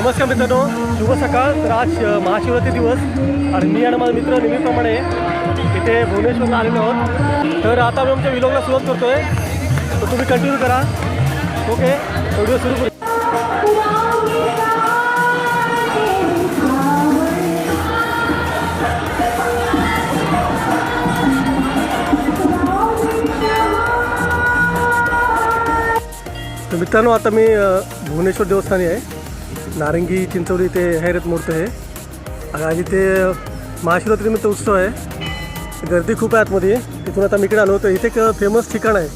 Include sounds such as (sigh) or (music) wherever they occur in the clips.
नमस्कार मित्रांनो शुभ सकाळ तर आज महाशिवरात्री दिवस. आणि मी आणि माझा मित्र नेहमीप्रमाणे इथे भुवनेश्वरला आलेलो आहोत. तर आता मी आमच्या विलॉगला सुरुवात करतोय. तर तुम्ही कंटिन्यू करा. ओके व्हिडिओ सुरू करू. तर मित्रांनो आता मी भुवनेश्वर देवस्थानी आहे. नारंगी चिंचवली ते हैरत मूर्त आहे आणि आज इथे महाशिवरात्रीनिमित्त उत्सव आहे. गर्दी खूप आहे आतमध्ये. तिथून आता मी इकडे आलो तर इथे एक फेमस ठिकाण आहे.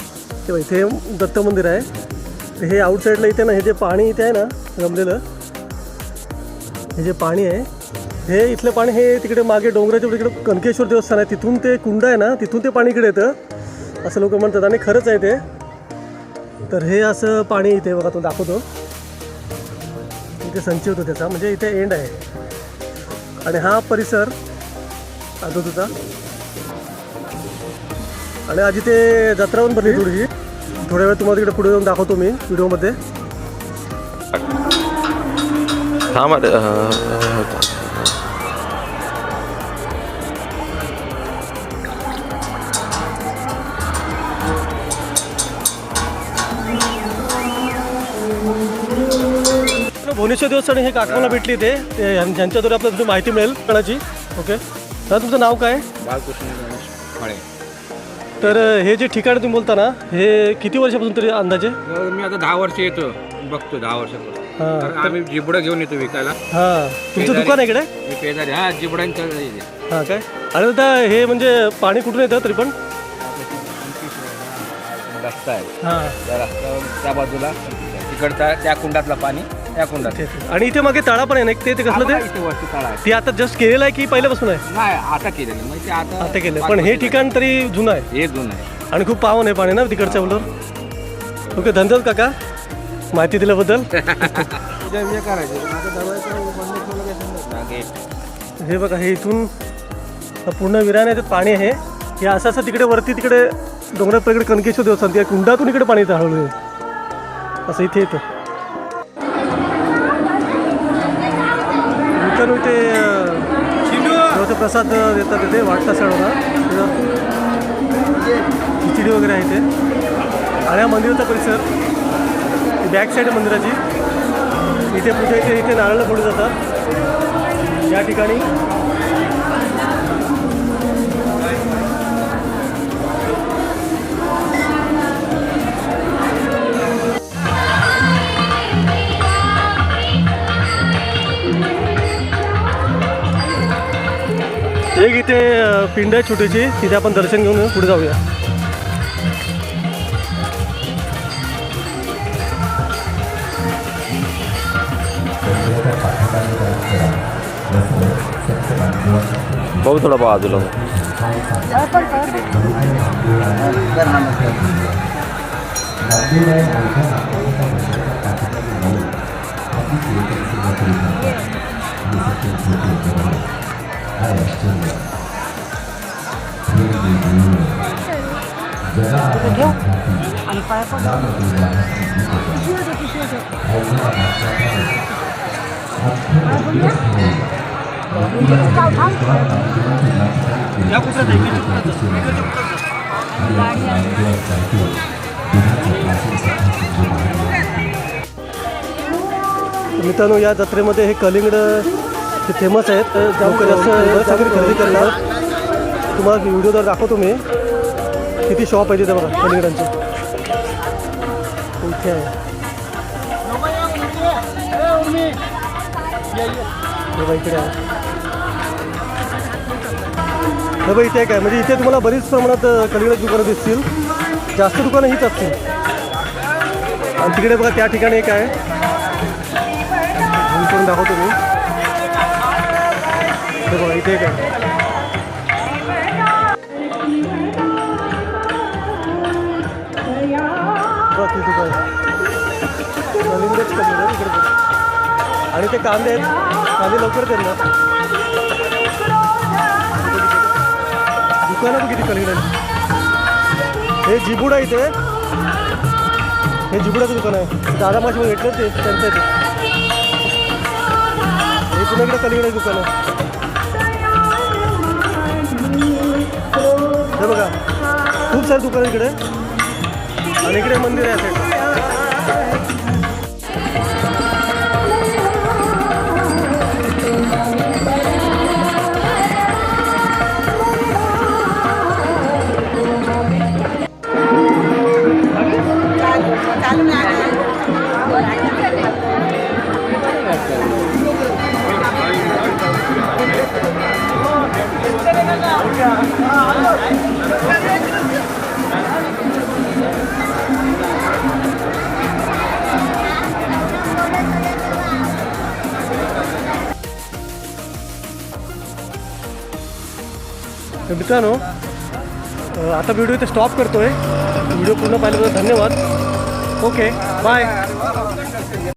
तेव्हा इथे दत्त मंदिर आहे. हे आउटसाईडला इथे ना हे जे पाणी इथे आहे ना जमलेलं हे जे पाणी आहे हे इथलं पाणी हे तिकडे मागे डोंगराच्या तिकडे कनकेश्वर देवस्थान आहे. तिथून ते कुंड आहे ना तिथून ते पाणी इकडे येतं. असं लोक म्हणतात. आणि खरंच आहे ते. तर हे असं पाणी इथे बघा तो दाखवतो. इथे संचय होतो त्याचा म्हणजे इथे एंड आहे. आणि हा परिसर आदोतचा आणि आज इथे जत्रा पण भरली थोडीशी. थोड्या वेळ तुम्हाला तिकडे पुढे जाऊन दाखवतो मी व्हिडिओमध्ये. थांब भुवनेश्वर देवस्थान हे काकाला भेटली ते ज्यांच्याद्वारे आपल्याला थोडी माहिती मिळेल कणाची. ओके तर तुमचं नाव काय? बाळकृष्ण गणेश तर हे जे ठिकाण तुम्ही बोलता ना हे किती वर्षापासून तरी अंदाजे? मी आता दहा वर्ष येतो बघतो दहा वर्षापासून. हां. कारण आम्ही जिबडं घेऊन येतो विकायला. हां. तुमचं दुकान आहे इकडे? मी पेदारी. हा जिबडांच्या हां काय? आणि आता हे म्हणजे पाणी कुठून येतं तरी पण? रस्ता आहे. हां. त्या रस्त्यावर त्या बाजूला तिकडचा त्या कुंडातलं पाणी. कुंडात. ते- ते. आणि इथे मागे तळा पण आहे ना एक ते ते कसलं आम्हाला ते? इथे वरती तळा आहे. ते आता जस्ट केलेलं आहे की पहिल्यापासून आहे? नाही आता केलेलं म्हणजे ते आता आता केलं पण हे ठिकाण तरी जुनं आहे. हे जुनं आहे. आणि खूप पावन आहे पाणी ना तिकडच्या उलट? ओके धन्यवाद काका. माहिती दिल्याबद्दल. (laughs) पूजा बिजा करायची. पण आता दवाईचं बंद ठेवलं काय समजत नाही. गेट. हे बघा हे इथून पूर्ण विराने याच्यात पाणी आहे. हे असं असं तिकडे वरती तिकडे डोंगरात पलीकडे कणकेश्वर देवस्थान त्या कुंडातून इकडे पाणी येतं हळूहळू असं इथे येतं. अं, देवाचा प्रसाद देतात तिथे वाटता सडवला खिचडी वगैरे आहे आणि हा मंदिराचा परिसर. बॅक साईड आहे मंदिराची. इथे पूजा इथे इथे नारळ फोडले जातात. या ठिकाणी. एक इथे पिंड आहे छोटीची तिथे आपण दर्शन घेऊन पुढे जाऊया. भाऊ थोडा बाजूला हो. मित्रांनो या जत्रेमध्ये हे कलिंगड ते फेमस आहेत. तर जास्त सगळी खरेदी करतात. तुम्हाला व्हिडिओ जर दाखवतो मी. किती शॉप आहे तिथे बघा कलिंगडांचे इथे आहे. इकडे आहे. हे इथे काय म्हणजे इथे तुम्हाला बरीच प्रमाणात अ, दुकानं दिसतील. जास्त दुकानं हीच असतील. आणि तिकडे बघा त्या ठिकाणी एक आहे. दाखवतो मी. हे बघा इथे काय आणि ते कांदे आहेत. कांदे लवकर येतील ना. दुकानं बघ किती कलिंगडांची हे जिबुडा इथे. हे जिबुडाचं दुकान आहे. दादा माशी घेतलं ते त्यांचं इथे हे पुन्हा इकडे कलिकडे दुकान. आहे खूप सारे दुकान इकडे. आणि इकडे मंदिर आहे तर मित्रांनो आता व्हिडिओ इथे स्टॉप करतोय. व्हिडिओ पूर्ण पाहिल्याबद्दल धन्यवाद. Okay bye